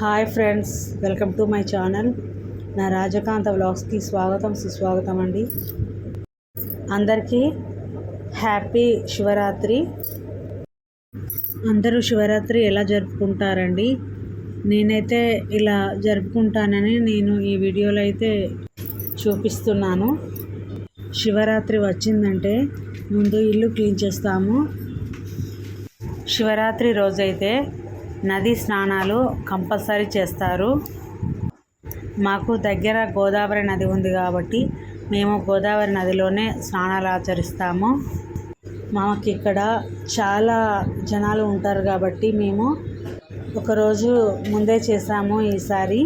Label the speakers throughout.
Speaker 1: Hi friends welcome to my channel. నా రాజకాంత వ్లాగ్స్కి స్వాగతం సుస్వాగతం అండి. అందరికీ హ్యాపీ శివరాత్రి. అందరూ శివరాత్రి ఎలా జరుపుకుంటారండి? నేనైతే ఇలా జరుపుకుంటానని నేను ఈ వీడియోలో అయితే చూపిస్తున్నాను. శివరాత్రి వచ్చిందంటే ముందు ఇల్లు క్లీన్ చేస్తాము. శివరాత్రి రోజైతే నది స్నానాలు కంపల్సరీ చేస్తారు. మాకు దగ్గర గోదావరి నది ఉంది కాబట్టి మేము గోదావరి నదిలోనే స్నానాలు ఆచరిస్తాము. మాకు ఇక్కడ చాలా జనాలు ఉంటారు కాబట్టి మేము ఒకరోజు ముందే చేసాము ఈసారి.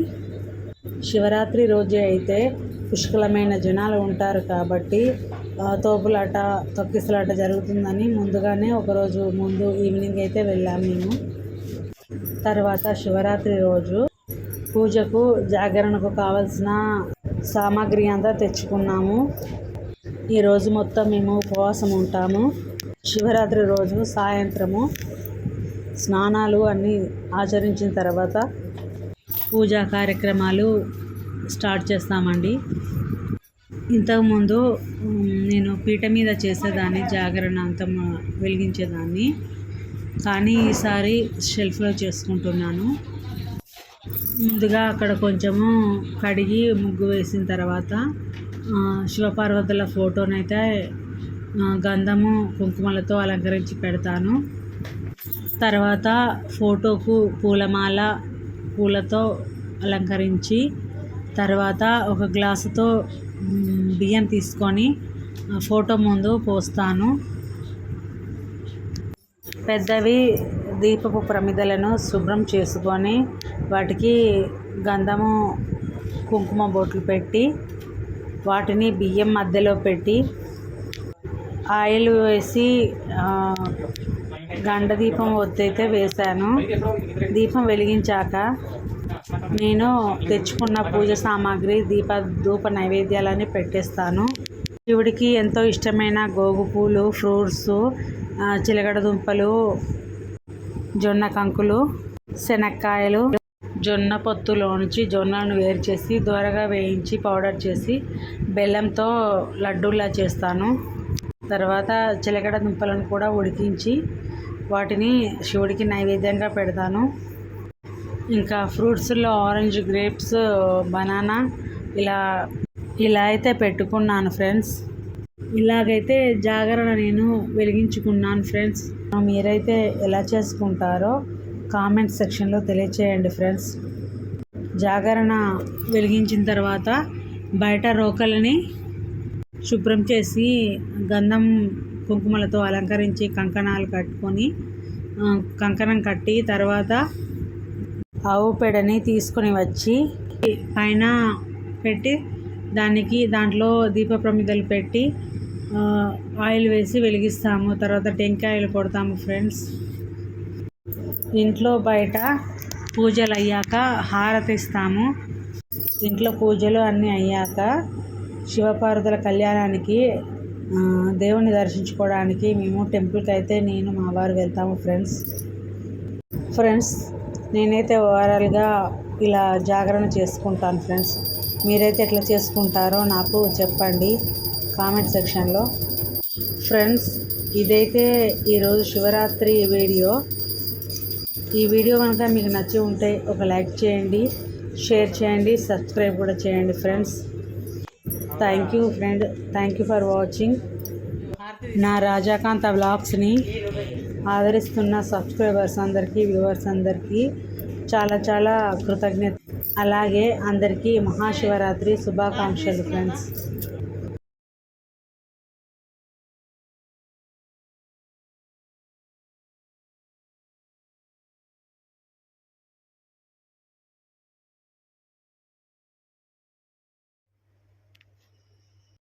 Speaker 1: శివరాత్రి రోజు అయితే పుష్కలమైన జనాలు ఉంటారు కాబట్టి తోపులాట తొక్కిసలాట జరుగుతుందని ముందుగానే ఒకరోజు ముందు ఈవినింగ్ అయితే వెళ్ళాము మేము. తర్వాత శివరాత్రి రోజు పూజకు జాగరణకు కావలసిన సామాగ్రి అంతా తెచ్చుకున్నాము. ఈరోజు మొత్తం మేము ఉపవాసం ఉంటాము. శివరాత్రి రోజు సాయంత్రము స్నానాలు అన్నీ ఆచరించిన తర్వాత పూజా కార్యక్రమాలు స్టార్ట్ చేస్తామండి. ఇంతకుముందు నేను పీట మీద చేసేదాన్ని జాగరణ అంత వెలిగించేదాన్ని. కానీ ఈసారి షెల్ఫ్లో చేసుకుంటున్నాను. ముందుగా అక్కడ కొంచెము కడిగి ముగ్గు వేసిన తర్వాత శివపార్వతుల ఫోటోనైతే గంధము కుంకుమలతో అలంకరించి పెడతాను. తర్వాత ఫోటోకు పూలమాల పూలతో అలంకరించి తర్వాత ఒక గ్లాసుతో బియ్యం తీసుకొని ఫోటో ముందు పోస్తాను. పెద్దవి దీపపు ప్రమిదలను శుభ్రం చేసుకొని వాటికి గంధము కుంకుమ బొట్లు పెట్టి వాటిని బియ్యం మధ్యలో పెట్టి ఆయిల్ వేసి గండ దీపం ఒత్తైతే వేశాను. దీపం వెలిగించాక నేను తెచ్చుకున్న పూజ సామాగ్రి దీప ధూప నైవేద్యాలని పెట్టేస్తాను. శివుడికి ఎంతో ఇష్టమైన గోగు పూలు ఫ్రూట్స్ చిలగడ దుంపలు జొన్న కంకులు శనక్కాయలు జొన్న పొత్తులోంచి జొన్నలను వేరు చేసి దోరగా వేయించి పౌడర్ చేసి బెల్లంతో లడ్డూలా చేస్తాను. తర్వాత చిలకడ దుంపలను కూడా ఉడికించి వాటిని శివుడికి నైవేద్యంగా పెడతాను. ఇంకా ఫ్రూట్స్లో ఆరెంజ్ గ్రేప్స్ బనానా ఇలా ఇలా అయితే పెట్టుకున్నాను ఫ్రెండ్స్. ఇలాగైతే జాగరణ నేను వెలిగించుకున్నాను ఫ్రెండ్స్. మీరైతే ఎలా చేసుకుంటారో కామెంట్ సెక్షన్లో తెలియచేయండి ఫ్రెండ్స్. జాగరణ వెలిగించిన తర్వాత బయట రోకలని శుభ్రం చేసి గంధం కుంకుమలతో అలంకరించి కంకణాలు కట్టుకొని కంకణం కట్టి తర్వాత ఆవు పేడని తీసుకొని వచ్చి పైన పెట్టి దానికి దాంట్లో దీప ప్రమిదలు పెట్టి ఆయిల్ వేసి వెలిగిస్తాము. తర్వాత టెంకాయలు కొడతాము ఫ్రెండ్స్. ఇంట్లో బయట పూజలు అయ్యాక హారతి ఇస్తాము. ఇంట్లో పూజలు అన్నీ అయ్యాక శివపార్వతుల కళ్యాణానికి దేవుని దేవుణ్ణి దర్శించుకోవడానికి మేము టెంపుల్కి అయితే నేను మా వారు వెళ్తాము ఫ్రెండ్స్. ఫ్రెండ్స్ నేనైతే ఓవరాల్గా ఇలా జాగరణ చేసుకుంటాను ఫ్రెండ్స్. మీరైతే ఎట్లా చేసుకుంటారో నాకు చెప్పండి కామెంట్ సెక్షన్లో. ఫ్రెండ్స్ ఇదైతే ఈరోజు శివరాత్రి వీడియో. ఈ వీడియో కనుక మీకు నచ్చి ఉంటే ఒక లైక్ చేయండి షేర్ చేయండి సబ్స్క్రైబ్ కూడా చేయండి friends. Thank you friend thank you for watching. నా రాజాకాంత వ్లాగ్స్ని ఆదరిస్తున్న సబ్స్క్రైబర్స్ అందరికీ వ్యూవర్స్ అందరికీ చాలా చాలా కృతజ్ఞత. అలాగే అందరికీ మహాశివరాత్రి శుభాకాంక్షలు ఫ్రెండ్స్.